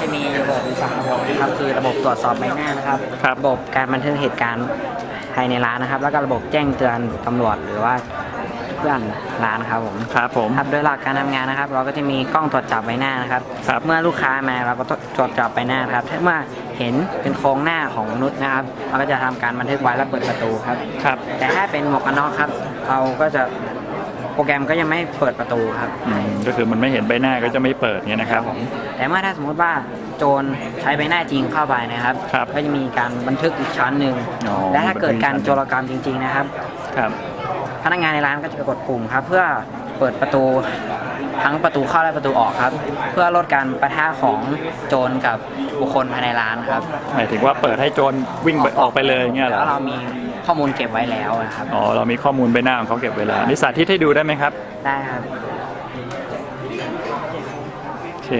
นะครับคือระบบตรวจสอบใบหน้านะครับครับ ระบบการบันทึกเหตุการณ์ภายในร้านนะครับ แล้วก็ระบบแจ้งเตือนตำรวจหรือว่าเพื่อนร้านครับผมครับผม ครับโดยหลักการทำงานนะครับ เราก็จะมีกล้องตรวจจับใบหน้านะครับ ครับ เมื่อลูกค้ามาเราก็ตรวจจับใบหน้าครับถ้าเมื่อเห็นเป็นโครงหน้าของมนุษย์นะครับ เราก็จะทำการบันทึกไว้แล้วเปิดประตูครับ ครับ แต่ถ้าเป็นหมวกกันน็อกครับ เราก็จะ โปรแกรมก็ยังไม่เปิดประตูครับอืมก็คือมันไม่เห็นใบหน้าก็จะไม่เปิดเนี่ยนะครับแต่เมื่อถ้าสมมติว่าโจรใช้ใบหน้าจริงเข้าไปนะครับ ครับก็จะมีการบันทึกอีกชั้นหนึ่งอ๋อ และถ้าเกิดการบันทึกอีกชั้นโจรกรรมจริง ๆนะครับ ครับ พนักงานในร้านก็จะกดปุ่มครับ เพื่อ เปิดประตูทั้งประตูเข้าและประตูออกครับ เพื่อลดการประทะของโจรกับบุคคลภายในร้านครับหมายถึงว่าเปิดให้โจรวิ่งไปออกไปเลยเงี้ยเหรแล้อวเรามีข้อมูลเก็บไว้แล้วนะครับอ๋อเรามีข้อมูลใบหน้าของเขาเก็บไว้แล้วนี่สาธิตให้ดูได้ไหมครับ ได้ครับโอเค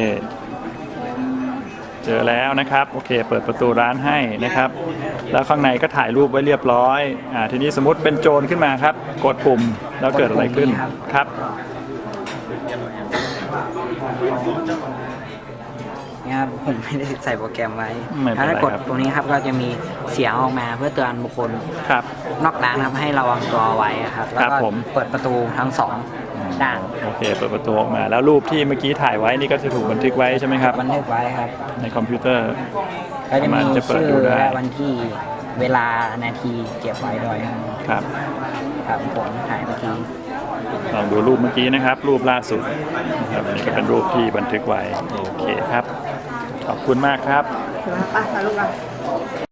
เจอแล้วนะครับ โอเค เปิดประตูร้านให้นะครับ แล้วข้างในก็ถ่ายรูปไว้เรียบร้อยอ่าทีนี้สมมติเป็นโจรขึ้นมาครับ กดปุ่มแล้วเกิดอะไรขึ้นกดปุ่มนี้ครับครับเนี่ยครับผมไม่ได้ใส่โปรแกรมไว้ไม่เป็นไรถ้ากดครับตรงนี้ครับก็จะมีเสียงออกมาเพื่อเตือนบุคคลครับนอกร้านครับให้ระวังตัวไว้ครับแล้วครับก็ผมเปิดประตูทั้งสอง ด้านโอเคเปิดประตูออกมา แล้วรูปที่เมื่อกี้ถ่ายไว้นี่ก็จะถูกบันทึกไว้ใช่ไหมครับบันทึกไว้ครับ ในคอมพิวเตอร์ก็จะมีมันจะเปิดชื่ดูอได้และวันที่เวลานาทีเก็บไว้ด้วยครับครับครับผมถ่ายเมื่อกี้ลองดูรูปเมื่อกี้นะครับ รูปล่าสุดนะครับอันนี้ก็เป็นรูปที่บันทึกไว้โอเคครับ ขอบคุณมากครับไปถ่ายรูปกัน